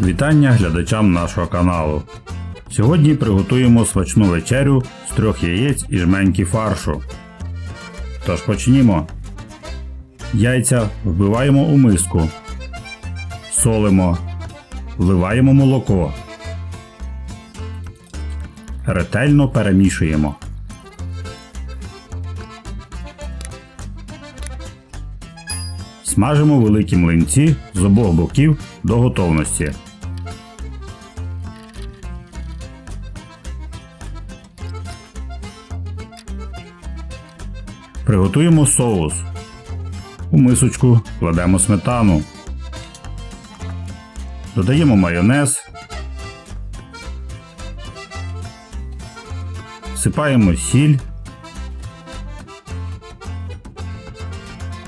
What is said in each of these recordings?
Вітання глядачам нашого каналу. Сьогодні приготуємо смачну вечерю з трьох яєць і жменьки фаршу. Тож почнімо. Яйця вбиваємо у миску. Солимо. Вливаємо молоко. Ретельно перемішуємо. Смажимо великі млинці з обох боків до готовності. Приготуємо соус. У мисочку кладемо сметану. Додаємо майонез. Всипаємо сіль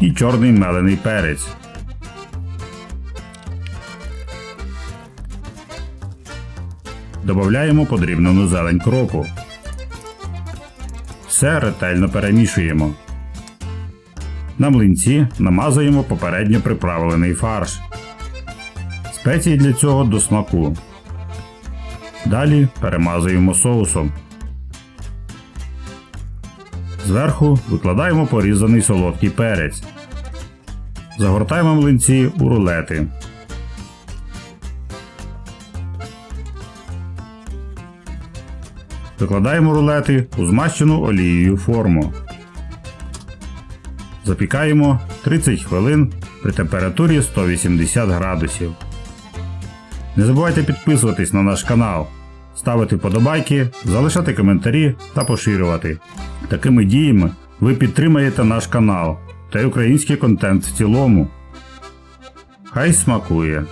і чорний мелений перець. Додаємо подрібнену зелень кропу. Все ретельно перемішуємо. На млинці намазуємо попередньо приправлений фарш. Спеції для цього до смаку. Далі перемазуємо соусом. Зверху викладаємо порізаний солодкий перець. Загортаємо млинці у рулети. Викладаємо рулети у змащену олією форму. Запікаємо 30 хвилин при температурі 180 градусів. Не забувайте підписуватись на наш канал, ставити подобайки, залишати коментарі та поширювати. Такими діями ви підтримаєте наш канал та й український контент в цілому. Хай смакує!